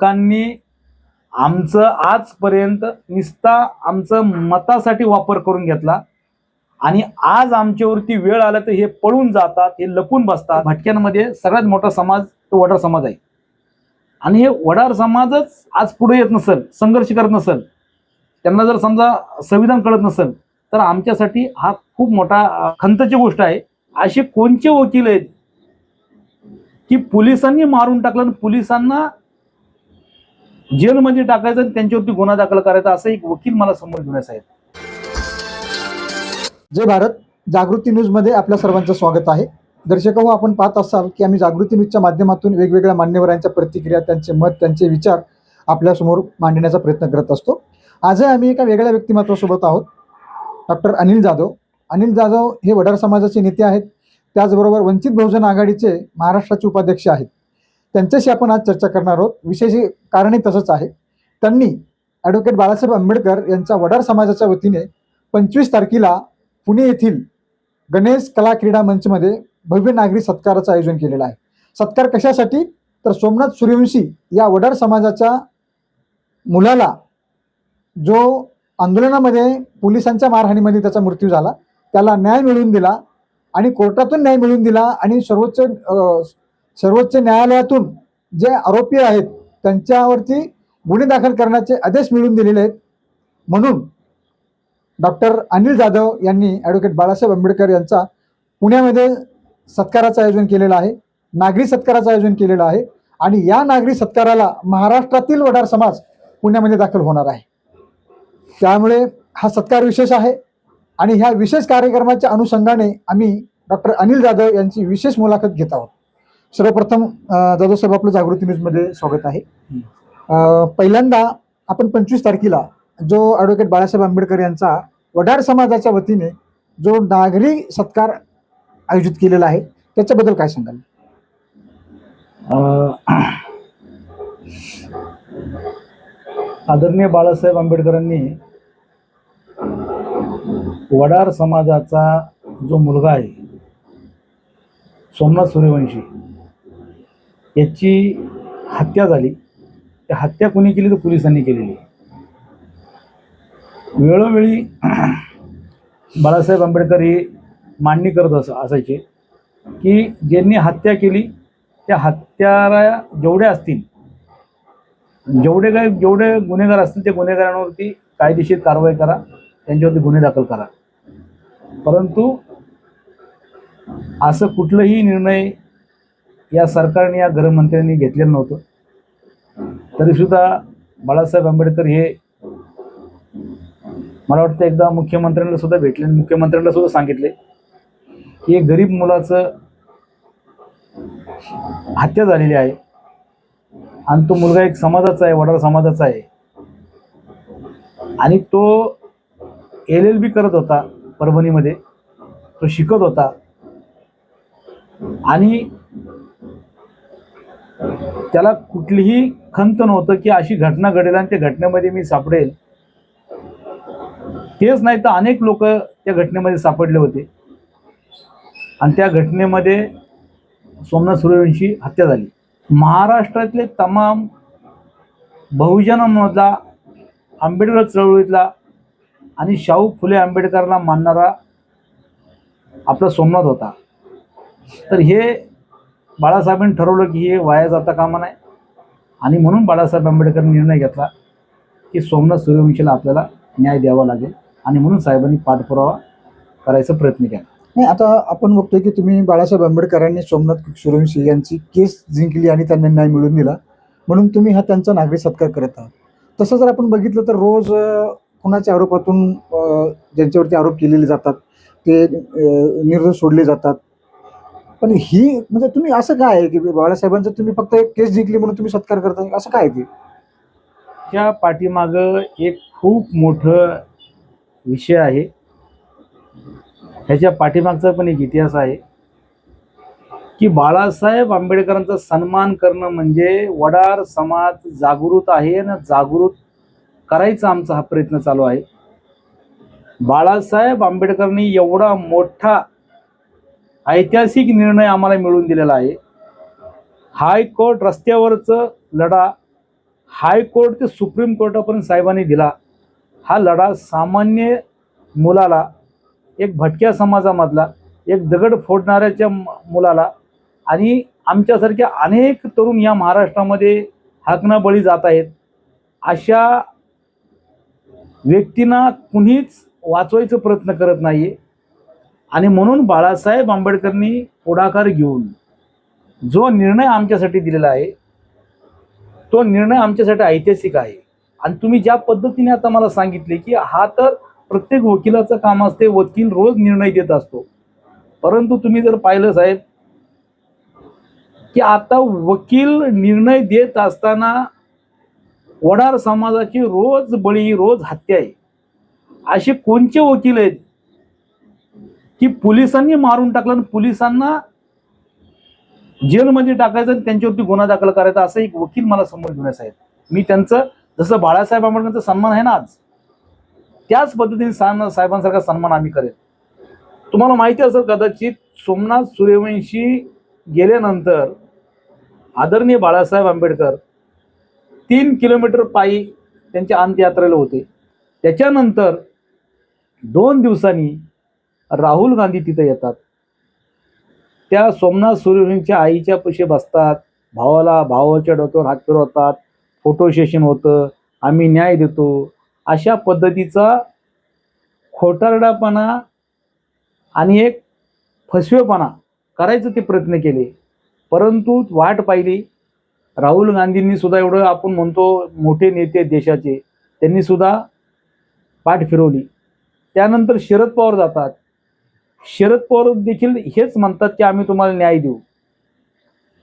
लोकांनी आमचं आजपर्यंत निस्ता आमचं मतासाठी वापर करून घेतला. आणि आज आमच्यावरती वेळ आला तर हे पळून जातात हे लपून बसतात. भटक्यांमध्ये सगळ्यात मोठा समाज तो वडार समाज आहे. आणि हे वडार समाजच आज पुढे येत नसेल संघर्ष करत नसेल त्यांना जर समजा संविधान कळत नसेल तर आमच्यासाठी हा खूप मोठा खंतची गोष्ट आहे. असे कोणचे वकील आहेत की पोलिसांनी मारून टाकलं आणि पोलिसांना जेलमध्ये म्हणजे टाकायचं आणि त्यांच्यावरती गुन्हा दाखल करायचा असं एक वकील मला समोर घेऊन आहेत. जय भारत. जागृती न्यूजमध्ये आपल्या सर्वांचं स्वागत आहे. दर्शक हो आपण पाहत असाल की आम्ही जागृती न्यूजच्या माध्यमातून वेगवेगळ्या मान्यवरांच्या प्रतिक्रिया त्यांचे मत त्यांचे विचार आपल्यासमोर मांडण्याचा प्रयत्न करत असतो. आजही आम्ही एका वेगळ्या व्यक्तिमत्वासोबत आहोत. डॉक्टर अनिल जाधव. अनिल जाधव हे वडार समाजाचे नेते आहेत. त्याचबरोबर वंचित बहुजन आघाडीचे महाराष्ट्राचे उपाध्यक्ष आहेत. त्यांच्याशी आपण आज चर्चा करणार आहोत. विशेष कारणही तसंच आहे. त्यांनी ॲडव्होकेट बाळासाहेब आंबेडकर यांच्या वडार समाजाच्या वतीने पंचवीस तारखेला पुणे येथील गणेश कला क्रीडा मंचमध्ये भव्य नागरी सत्काराचं आयोजन केलेलं आहे. सत्कार कशासाठी? तर सोमनाथ सूर्यवंशी या वडार समाजाच्या मुलाला जो आंदोलनामध्ये पोलिसांच्या मारहाणीमध्ये त्याचा मृत्यू झाला त्याला न्याय मिळवून दिला आणि कोर्टातून न्याय मिळवून दिला आणि सर्वोच्च सर्वोच्च न्यायालयातून जे आरोपी आहेत त्यांच्यावरती गुन्हे दाखल करण्याचे आदेश मिळून दिलेले आहेत. म्हणून डॉक्टर अनिल जाधव यांनी ॲडव्होकेट बाळासाहेब आंबेडकर यांचा पुण्यामध्ये सत्काराचं आयोजन केलेलं आहे नागरी सत्काराचं आयोजन केलेलं आहे आणि या नागरी सत्काराला महाराष्ट्रातील वडार समाज पुण्यामध्ये दाखल होणार आहे. त्यामुळे हा सत्कार विशेष आहे आणि ह्या विशेष कार्यक्रमाच्या अनुषंगाने आम्ही डॉक्टर अनिल जाधव यांची विशेष मुलाखत घेत आहोत. सर्वप्रथम जाधव साहेब आपलं जागृती न्यूजमध्ये स्वागत आहे. पहिल्यांदा आपण पंचवीस तारखेला जो ॲडव्होकेट बाळासाहेब आंबेडकर यांचा वडार समाजाच्या वतीने जो नागरी सत्कार आयोजित केलेला आहे त्याच्याबद्दल काय सांगाल? आदरणीय बाळासाहेब आंबेडकरांनी वडार समाजाचा जो मुलगा आहे सोमनाथ सूर्यवंशी याची हत्या झाली. त्या हत्या कोणी केली? तर पोलिसांनी केलेली. वेळोवेळी बाळासाहेब आंबेडकर हे मांडणी करत अस असायचे की ज्यांनी हत्या केली त्या हत्यारा जेवढ्या असतील जेवढे काय जेवढे गुन्हेगार असतील त्या गुन्हेगारांवरती कायदेशीर कारवाई करा त्यांच्यावरती गुन्हे दाखल करा. परंतु असं कुठलंही निर्णय या सरकारने या गृहमंत्र्यांनी घेतलेलं नव्हतं. तरीसुद्धा बाळासाहेब आंबेडकर हे मला वाटतं एकदा मुख्यमंत्र्यांना सुद्धा भेटले आणि मुख्यमंत्र्यांना सुद्धा सांगितले की एक गरीब मुलाचं हत्या झालेली आहे आणि तो मुलगा एक समाजाचा आहे वडार समाजाचा आहे. आणि तो एल एल बी करत होता परभणीमध्ये तो शिकत होता. आणि त्याला कुठलीही खंत नव्हतं की अशी घटना घडेल आणि त्या घटनेमध्ये मी सापडेल. तेच नाही तर अनेक लोक त्या घटनेमध्ये सापडले होते. आणि त्या घटनेमध्ये सोमनाथ सूर्यवंशी हत्या झाली. महाराष्ट्रातले तमाम बहुजनांमधला आंबेडकर चळवळीतला आणि शाहू फुले आंबेडकरला मानणारा आपला सोमनाथ होता. तर हे बाळासाहेबांनी ठरवलं की हे वाया जाता कामा नाही आणि म्हणून बाळासाहेब आंबेडकरांनी निर्णय घेतला की सोमनाथ सूर्यवंशीला आपल्याला न्याय द्यावा लागेल. आणि म्हणून साहेबांनी पाठपुरावा करायचा प्रयत्न केला. नाही आता आपण बघतोय की तुम्ही बाळासाहेब आंबेडकरांनी सोमनाथ सूर्यवंशी यांची केस जिंकली आणि त्यांना न्याय मिळवून दिला. म्हणून तुम्ही हा त्यांचा नागरी सत्कार करत आहात. तसं जर आपण बघितलं तर रोज कुणाच्या आरोपातून ज्यांच्यावरती आरोप केलेले जातात ते निर्दोष सोडले जातात. पण ही म्हणजे तुम्ही असं काय आहे की बाळासाहेबांचं तुम्ही फक्त एक केस जिंकली म्हणून तुम्ही सत्कार करताय? असं काय आहे ते? त्या पाठीमागं एक खूप मोठं विषय आहे. ह्याच्या पाठीमागचा पण एक इतिहास आहे. की बाळासाहेब आंबेडकरांचा सन्मान करणं म्हणजे वडार समाज जागृत आहे आणि जागृत करायचा आमचा हा प्रयत्न चालू आहे. बाळासाहेब आंबेडकरांनी एवढा मोठा ऐतिहासिक निर्णय आम्हाला मिळून दिलेला आहे. हायकोर्ट रस्त्यावरचं लढा हायकोर्ट ते सुप्रीम कोर्टापर्यंत साहेबांनी दिला. हा लढा सामान्य मुलाला एक भटक्या समाजामधला एक दगड फोडणाऱ्याच्या म- मुलाला आणि आमच्यासारख्या अनेक तरुण या महाराष्ट्रामध्ये हाकना बळी जात आहेत. अशा व्यक्तींना कुणीच वाचवायचा प्रयत्न करत नाही आहे आणि म्हणून बाळासाहेब आंबेडकरांनी पुढाकार घेऊन जो निर्णय आमच्यासाठी दिलेला आहे तो निर्णय आमच्यासाठी ऐतिहासिक आहे. आणि तुम्ही ज्या पद्धतीने आता मला सांगितले की हा तर प्रत्येक वकिलाचं काम असते वकील रोज निर्णय देत असतो. परंतु तुम्ही जर पाहिलं साहेब की आता वकील निर्णय देत असताना वडार समाजाची रोज बळी रोज हत्या आहे. असे कोणते वकील आहेत? की पोलिसांनी मारून टाकलं आणि पोलिसांना जेलमध्ये टाकायचं आणि त्यांच्यावरती गुन्हा दाखल करायचा असं एक वकील मला समोर घेऊन आहेत. मी त्यांचं जसं बाळासाहेब आंबेडकरांचा सन्मान आहे ना आज त्याच पद्धतीने सान साहेबांसारखा सन्मान आम्ही करेल. तुम्हाला माहिती असेल कदाचित सोमनाथ सूर्यवंशी गेल्यानंतर आदरणीय बाळासाहेब आंबेडकर तीन किलोमीटर पायी त्यांच्या अंत्ययात्रेला होते. त्याच्यानंतर दोन दिवसांनी राहुल गांधी तिथे येतात. त्या सोमनाथ सूर्यवंशीच्या आईच्या पैसे बसतात. भावाला भावाच्या डोक्यावर हात फिरवतात. फोटो सेशन होतं. आम्ही न्याय देतो. अशा पद्धतीचा खोटारडापणा आणि एक फसवेपणा करायचं ते प्रयत्न केले. परंतु वाट पाहिली. राहुल गांधींनी सुद्धा एवढं आपण म्हणतो मोठे नेते देशाचे. त्यांनी सुद्धा पाठ फिरवली. त्यानंतर शरद पवार जातात. शरद पवार देखील हेच म्हणतात की आम्ही तुम्हाला न्याय देऊ.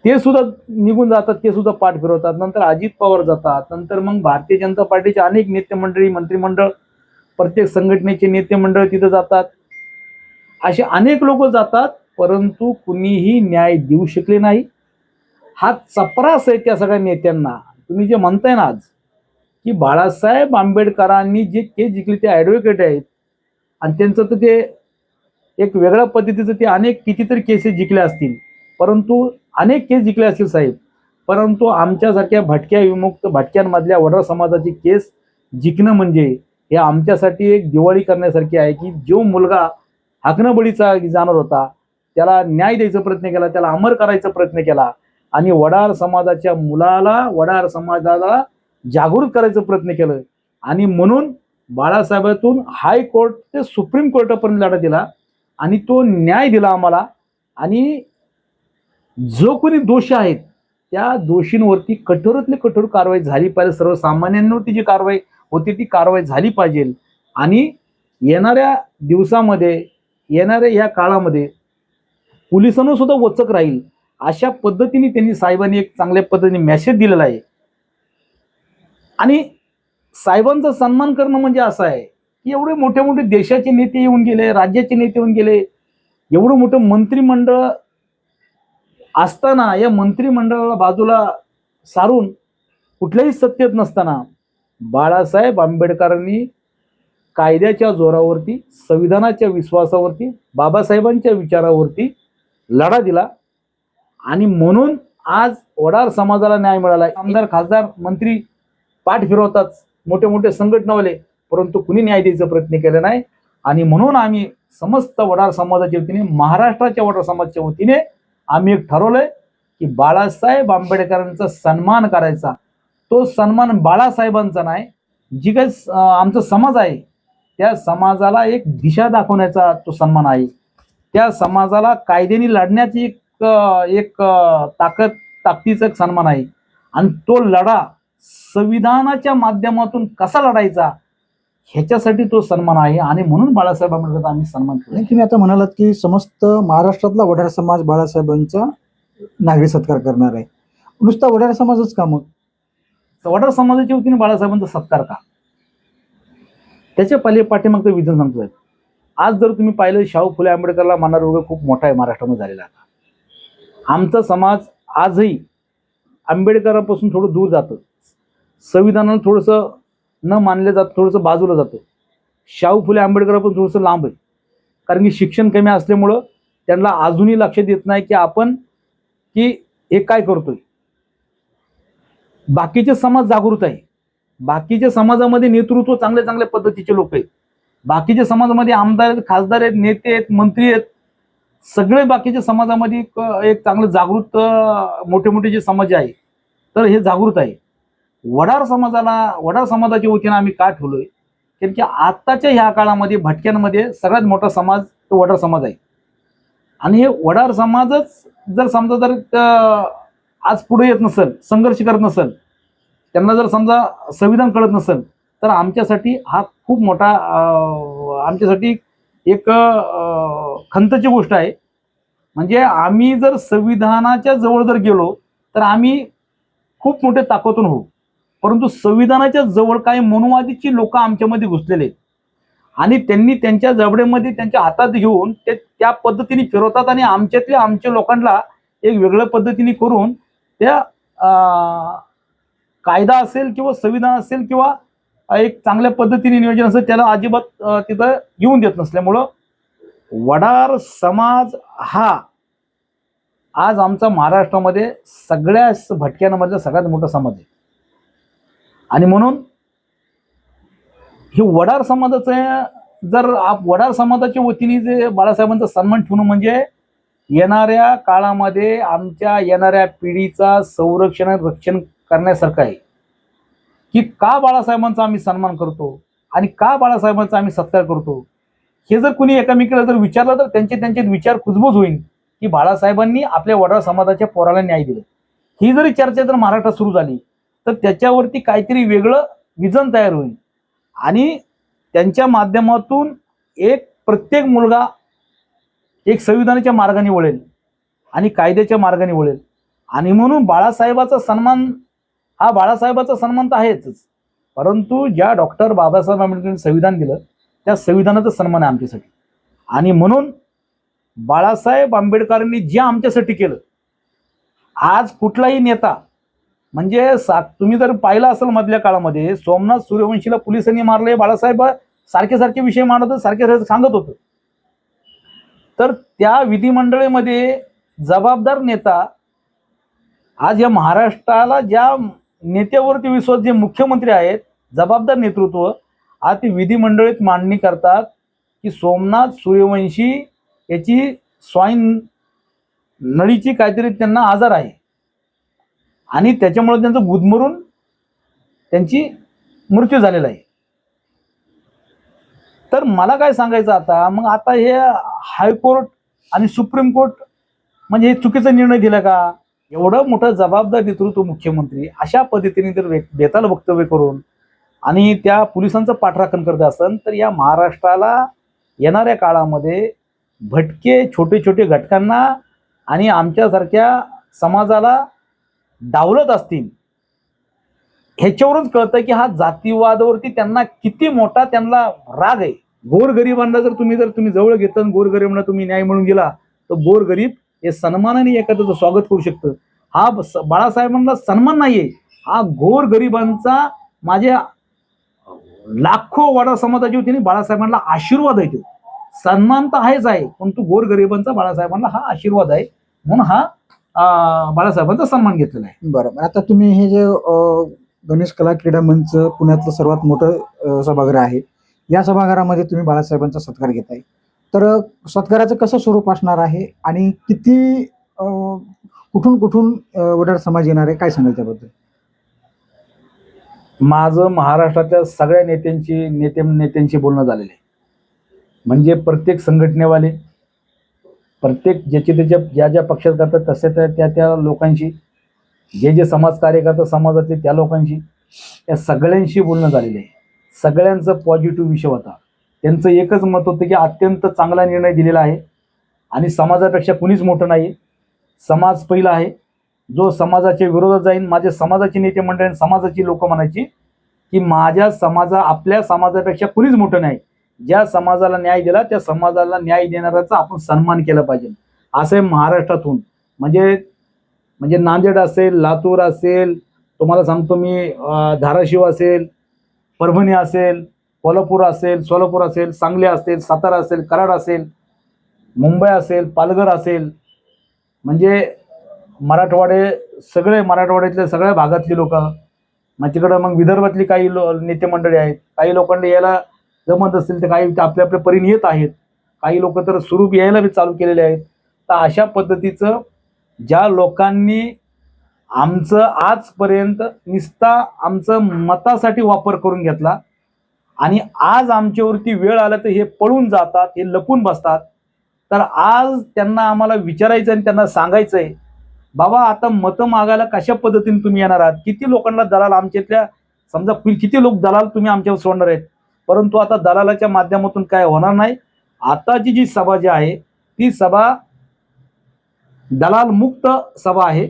ते सुद्धा निघून जातात ते सुद्धा पाठ फिरवतात. नंतर अजित पवार जातात. नंतर मग भारतीय जनता पार्टीचे अनेक नेते मंडळी मंत्रिमंडळ प्रत्येक संघटनेचे नेते मंडळ तिथं जातात. असे अनेक लोक जातात परंतु कुणीही न्याय देऊ शकले नाही. हा चपरास आहे त्या सगळ्या नेत्यांना. तुम्ही जे म्हणताय ना आज की बाळासाहेब आंबेडकरांनी जे केस जिंकले ते ॲडव्होकेट आहेत. आणि त्यांचं तर ते एक वेगळ्या पद्धतीचं ते अनेक कितीतरी केसेस जिंकल्या असतील. परंतु अनेक केस जिंकले असतील साहेब. परंतु आमच्यासारख्या भटक्या विमुक्त भटक्यांमधल्या वडा समाजाची केस जिंकणं म्हणजे हे आमच्यासाठी एक दिवाळी करण्यासारखी आहे की जो मुलगा हाकणं बळीचा जाणार होता त्याला न्याय द्यायचा प्रयत्न केला त्याला अमर करायचा प्रयत्न केला आणि वडार समाजाच्या मुलाला वडार समाजाला जागृत करायचा प्रयत्न केलं. आणि म्हणून बाळासाहेबातून हायकोर्ट ते सुप्रीम कोर्टापर्यंत लढा दिला. आणि तो न्याय दिला आम्हाला. आणि जो कोणी दोषी आहेत त्या दोषींवरती कठोरातली कठोर कारवाई झाली पाहिजे. सर्वसामान्यांवरती जी कारवाई होती ती कारवाई झाली पाहिजे. आणि येणाऱ्या दिवसामध्ये येणाऱ्या या काळामध्ये पोलिसांना सुद्धा वचक राहील. अशा पद्धतीने त्यांनी साहेबांनी एक चांगल्या पद्धतीने मेसेज दिलेला आहे. आणि साहेबांचा सन्मान करणं म्हणजे असं आहे एवढे मोठे मोठे देशाचे नेते येऊन गेले राज्याचे नेते येऊन गेले. एवढं मोठं मंत्रिमंडळ असताना या मंत्रिमंडळाला बाजूला सारून कुठल्याही सत्तेत नसताना बाळासाहेब आंबेडकरांनी कायद्याच्या जोरावरती संविधानाच्या विश्वासावरती बाबासाहेबांच्या विचारावरती लढा दिला. आणि म्हणून आज वडार समाजाला न्याय मिळाला. आमदार खासदार मंत्री पाठ फिरवतात. मोठे मोठे संघटनावाले परंतु कुणी न्याय द्यायचा प्रयत्न केला नाही. आणि म्हणून आम्ही समस्त वडार समाजाच्या वतीने महाराष्ट्राच्या वडार समाजाच्या वतीने आम्ही एक ठरवलंय की बाळासाहेब आंबेडकरांचा सन्मान करायचा. तो सन्मान बाळासाहेबांचा नाही जी काही स- आमचा समाज आहे त्या समाजाला एक दिशा दाखवण्याचा तो सन्मान आहे. त्या समाजाला कायद्याने लढण्याची एक एक ताकद ताकदीचा एक सन्मान आहे. आणि तो लढा संविधानाच्या माध्यमातून कसा लढायचा ह्याच्यासाठी तो सन्मान आहे आणि म्हणून बाळासाहेब आंबेडकरचा आम्ही सन्मान केला. तुम्ही आता म्हणालात की समस्त महाराष्ट्रातला वडार समाज बाळासाहेबांचा नागरी सत्कार करणार आहे. नुसता वडार समाजच का मग? वडार समाजाच्या वतीने बाळासाहेबांचा सत्कार का? त्याच्या पाले पाठीमागचं विधान सांगतोय. आज जर तुम्ही पाहिलं शाहू फुले आंबेडकरला मानणारा वर्ग खूप मोठा आहे महाराष्ट्रामध्ये झालेला आता. आमचा समाज आजही आंबेडकरांपासून थोडं दूर जातं. संविधानाला थोडंसं न मानलं जात थोडंसं बाजूला जातं. शाहू फुले आंबेडकर पण थोडंसं लांब आहे. कारण की शिक्षण कमी असल्यामुळं त्यांना अजूनही लक्ष देत नाही की आपण की हे काय करतोय. बाकीचे समाज जागृत आहे. बाकीच्या समाजामध्ये नेतृत्व चांगल्या चांगल्या पद्धतीचे लोक आहेत. बाकीच्या समाजामध्ये आमदार आहेत खासदार आहेत नेते आहेत मंत्री आहेत. सगळे बाकीच्या समाजामध्ये एक चांगलं जागृत मोठे मोठे जे समाज आहे तर हे जागृत आहे. वडार समाजाला वडार समाजाच्या वतीनं आम्ही का ठेवलोय? कारण की आत्ताच्या ह्या काळामध्ये भटक्यांमध्ये सगळ्यात मोठा समाज तो वडार समाज आहे. आणि हे वडार समाजच जर समजा जर आज पुढे येत नसेल संघर्ष करत नसेल त्यांना जर समजा संविधान कळत नसेल तर आमच्यासाठी हा खूप मोठा आमच्यासाठी एक खंतची गोष्ट आहे. म्हणजे आम्ही जर संविधानाच्या जवळ जर गेलो तर आम्ही खूप मोठे ताकदून होऊ. परंतु संविधानाच्या जवळ काही मनुवादीची लोक आमच्यामध्ये घुसलेले आहेत. आणि त्यांनी त्यांच्या जबड्यामध्ये त्यांच्या हातात घेऊन ते त्या पद्धतीने फिरवतात आणि आमच्यातल्या आमच्या लोकांना एक वेगळ्या पद्धतीने करून त्या कायदा असेल किंवा संविधान असेल किंवा एक चांगल्या पद्धतीने नियोजन असेल त्याला अजिबात तिथं येऊन देत नसल्यामुळं वडार समाज हा आज आमचा महाराष्ट्रामध्ये सगळ्या भटक्यांमधला सगळ्यात मोठा समाज आहे. आणि म्हणून हे वडार समाजाचं जर आप- वडार समाजाच्या वतीने जे बाळासाहेबांचा सन्मान ठेवणं म्हणजे येणाऱ्या काळामध्ये आमच्या येणाऱ्या पिढीचा संरक्षण रक्षण करण्यासारखं आहे. की का बाळासाहेबांचा आम्ही सन्मान करतो आणि का बाळासाहेबांचा आम्ही सत्कार करतो? हे जर कुणी एकामेकीला जर विचारलं तर त्यांचे त्यांचे विचार कुजबूज होईल की बाळासाहेबांनी आपल्या वडार समाजाच्या पोराला न्याय दिला. ही जरी चर्चा जर महाराष्ट्रात सुरू झाली तर त्याच्यावरती काहीतरी वेगळं विजन तयार होईल. आणि त्यांच्या माध्यमातून एक प्रत्येक मुलगा एक संविधानाच्या मार्गाने वळेल आणि कायद्याच्या मार्गाने वळेल. आणि म्हणून बाळासाहेबाचा सन्मान हा बाळासाहेबाचा सन्मान तर आहेच परंतु ज्या डॉक्टर बाबासाहेब आंबेडकरांनी संविधान दिलं त्या संविधानाचा सन्मान आहे आमच्यासाठी. आणि म्हणून बाळासाहेब आंबेडकरांनी जे आमच्यासाठी केलं आज कुठलाही नेता म्हणजे सा तुम्ही जर पाहिलं असेल मधल्या काळामध्ये सोमनाथ सूर्यवंशीला पोलिसांनी मारले बाळासाहेब सारखे सारखे विषय मांडत सारखे सारखे सांगत होतं. तर त्या विधिमंडळीमध्ये जबाबदार नेता आज या महाराष्ट्राला ज्या नेत्यावरती विश्वास जे मुख्यमंत्री आहेत जबाबदार नेतृत्व आज ते विधिमंडळीत मांडणी करतात की सोमनाथ सूर्यवंशी याची स्वाईन नळीची काहीतरी त्यांना आजार आहे. आणि त्याच्यामुळे त्यांचं गुदमरून त्यांची मृत्यू झालेला आहे. तर मला काय सांगायचं आता मग आता हे हायकोर्ट आणि सुप्रीम कोर्ट म्हणजे हे चुकीचा निर्णय दिला का? एवढं मोठं जबाबदार नेतृत्व मुख्यमंत्री अशा पद्धतीने जर बेताल वक्तव्य करून आणि त्या पोलिसांचं पाठराखण करत असेल तर या महाराष्ट्राला येणाऱ्या काळामध्ये भटके छोटे छोटे घटकांना आणि आमच्यासारख्या समाजाला डावलत असतील. ह्याच्यावरूनच कळतं की हा जातीवादावरती त्यांना किती मोठा त्यांना राग आहे. गोरगरिबांना जर तुम्ही जर तुम्ही जवळ घेतलं आणि गोरगरिबांना तुम्ही न्याय म्हणून गेला तर गोरगरीब हे सन्मानाने एखाद्याचं स्वागत करू शकतं. हा बाळासाहेबांना सन्मान नाहीये. हा गोरगरिबांचा माझ्या लाखो वाडा समाजाच्या वतीने बाळासाहेबांना आशीर्वाद आहे तो. सन्मान तर आहेच आहे पण तो गोरगरिबांचा बाळासाहेबांना हा आशीर्वाद आहे. म्हणून हा बाळासाहेबांचा सन्मान घेतलेला आहे. बरोबर. आता तुम्ही हे जे अ, गणेश कला क्रीडा मंच पुण्यातलं सर्वात मोठं अ, सभागृह आहे या सभागृहामध्ये तुम्ही बाळासाहेबांचा सत्कार घेताय. तर अ, सत्काराचं कसं स्वरूप असणार आहे आणि किती अ, कुठून कुठून अ, वडार समाज येणार आहे काय सांगाल त्याबद्दल? माझं महाराष्ट्रातल्या सगळ्या नेत्यांची नेते नेत्यांशी बोलणं झालेलं आहे. म्हणजे प्रत्येक संघटनेवाले प्रत्येक ज्याचे त्याच्या ज्या ज्या पक्षात करतात तसे त्या त्या त्या लोकांशी जे जे समाज कार्य करतात समाजातले त्या लोकांशी या सगळ्यांशी बोलणं झालेलं आहे. सगळ्यांचं पॉझिटिव्ह विषय होता. त्यांचं एकच मत होतं की अत्यंत चांगला निर्णय दिलेला आहे आणि समाजापेक्षा कुणीच मोठं नाही समाज पहिला आहे. जो समाजाच्या विरोधात जाईन माझ्या समाजाचे नेते मंडळी समाजाची लोक म्हणायची की माझ्या समाजा आपल्या समाजापेक्षा कुणीच मोठं नाही. ज्या समाजाला न्याय दिला त्या समाजाला न्याय देणाऱ्याचा आपण सन्मान केला पाहिजे. असे महाराष्ट्रातून. म्हणजे म्हणजे नांदेड असेल लातूर असेल तुम्हाला सांगतो मी धाराशिव असेल परभणी असेल कोल्हापूर असेल सोलापूर असेल सांगली असेल सातारा असेल कराड असेल मुंबई असेल पालघर असेल. म्हणजे मराठवाडे सगळे मराठवाड्यातले सगळ्या भागातली लोक मग तिकडं मग विदर्भातली काही लो नेते मंडळी आहेत. काही लोकांनी याला जमत असतील तर काही आपल्या आपल्या परीने येत आहेत. काही लोक तर सुरू यायला बी चालू केलेले आहेत. तर अशा पद्धतीचं ज्या लोकांनी आमचं आजपर्यंत निस्ता आमचं मतासाठी वापर करून घेतला आणि आज आमच्यावरती वेळ आला तर हे पळून जातात हे लपून बसतात. तर आज त्यांना आम्हाला विचारायचं आणि त्यांना सांगायचं आहे बाबा आता मतं मागायला कशा पद्धतीने तुम्ही येणार आहात? किती लोकांना दलाल आमच्यातल्या समजा किती लोक दलाल तुम्ही आमच्यावर सोडणार आहेत? परंतु आता दलालाच्या माध्यमातून काय होणार नाही? आताची जी सभा जी आहे ती सभा दलाल मुक्त सभा आहे.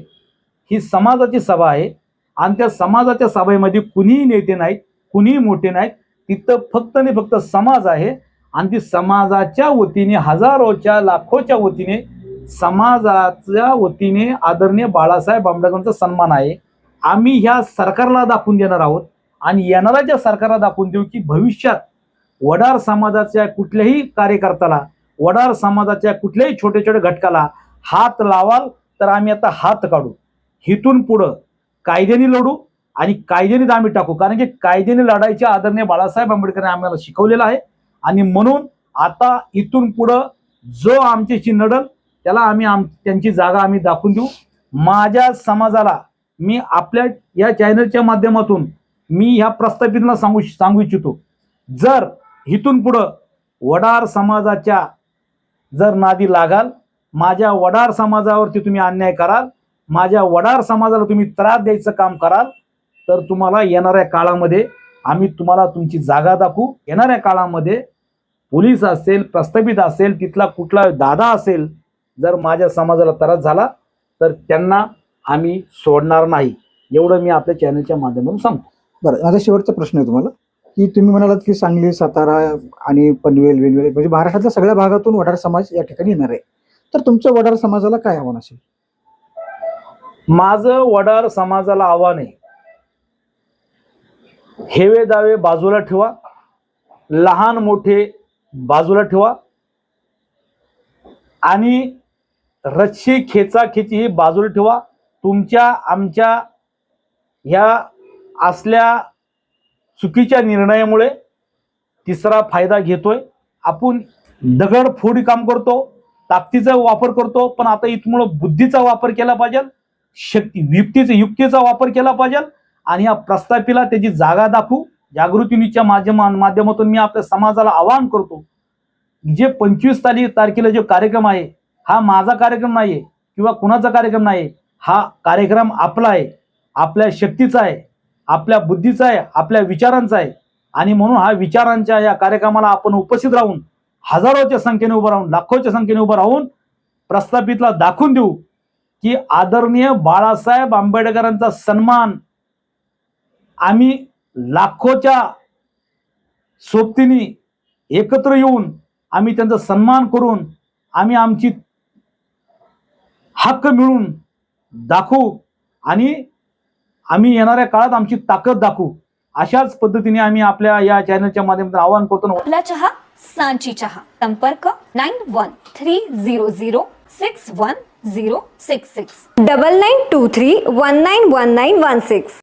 ही समाजाची सभा आहे. आणि त्या समाजाच्या सभेमध्ये कुणीही नेते नाहीत कुणीही मोठे नाहीत. तिथं फक्त आणि फक्त समाज आहे. आणि ती समाजाच्या वतीने हजारोच्या लाखोच्या वतीने समाजाच्या वतीने आदरणीय बाळासाहेब आंबेडकरांचा सन्मान आहे. आम्ही ह्या सरकारला दाखवून देणार आहोत. आणि येणाऱ्या सरकारला दाखवून देऊ की भविष्यात वडार समाजाच्या कुठल्याही कार्यकर्त्याला वडार समाजाच्या कुठल्याही छोट्या छोट्या घटकाला हात लावाल तर आम्ही आता हात काढू. हिथून पुढं कायद्याने लढू आणि कायद्याने आम्ही टाकू. कारण की कायद्याने लढायचे आदरणीय बाळासाहेब आंबेडकरांनी आम्हाला शिकवलेलं आहे. आणि म्हणून आता इथून पुढं जो आमच्याशी नडल त्याला आम्ही आम त्यांची जागा आम्ही दाखवून देऊ. माझ्या समाजाला मी आपल्या या चॅनलच्या माध्यमातून मी ह्या प्रस्थापितांना सांगू सांगू इच्छितो. जर इथून पुढं वडार समाजाच्या जर नादी लागाल माझ्या वडार समाजावरती तुम्ही अन्याय कराल माझ्या वडार समाजाला तुम्ही त्रास द्यायचं काम कराल तर तुम्हाला येणाऱ्या काळामध्ये आम्ही तुम्हाला तुमची जागा दाखवू. येणाऱ्या काळामध्ये पोलीस असेल प्रस्थापित असेल तिथला कुठला दादा असेल जर माझ्या समाजाला त्रास झाला तर त्यांना आम्ही सोडणार नाही. एवढं मी आपल्या चॅनलच्या माध्यमातून सांगतो. बरं माझा शेवटचा प्रश्न आहे तुम्हाला. की तुम्ही म्हणालात की सांगली सातारा आणि पनवेल वेलवेल म्हणजे महाराष्ट्रातल्या सगळ्या भागातून वडार समाज या ठिकाणी येणार आहे. तर तुमच्या वडार समाजाला काय आव्हान असेल? माझं वडार समाजाला आव्हान आहे. हेवे दावे बाजूला ठेवा. लहान मोठे बाजूला ठेवा. आणि रच्शी खेचाखेची ही बाजूला ठेवा. तुमच्या आमच्या ह्या असल्या चुकीच्या निर्णयामुळे तिसरा फायदा घेतोय. आपण दगडफोडी काम करतो ताकदीचा वापर करतो पण आता इथमुळं बुद्धीचा वापर केला पाहिजे शक्ती युक्तीचा युक्तीचा वापर केला पाहिजे आणि या प्रस्थापिला त्याची जागा दाखवू. जागृतीच्या माध्यमा माध्यमातून मी आपल्या समाजाला आवाहन करतो जे पंचवीस तारीख तारखेला जो कार्यक्रम आहे हा माझा कार्यक्रम नाही आहे किंवा कुणाचा कार्यक्रम नाही आहे हा कार्यक्रम आपला आहे आपल्या शक्तीचा आहे. आपल्या बुद्धीचा आहे आपल्या विचारांचा आहे. आणि म्हणून हा विचारांच्या या कार्यक्रमाला आपण उपस्थित राहून हजारोच्या संख्येने उभं राहून लाखोच्या संख्येने उभं राहून प्रस्थापितला दाखवून देऊ की आदरणीय बाळासाहेब आंबेडकरांचा सन्मान आम्ही लाखोच्या सोबतीने एकत्र येऊन आम्ही त्यांचा सन्मान करून आम्ही आमची हक्क मिळून दाखवू आणि आम्ही येणाऱ्या काळात आमची ताकद दाखवू. अशाच पद्धतीने आम्ही आपल्या या चॅनलच्या माध्यमातून आवाहन करतो. आपला चहा सांची चहा. संपर्क nine one three zero zero six one zero six six. Double nine two three one nine one nine one six.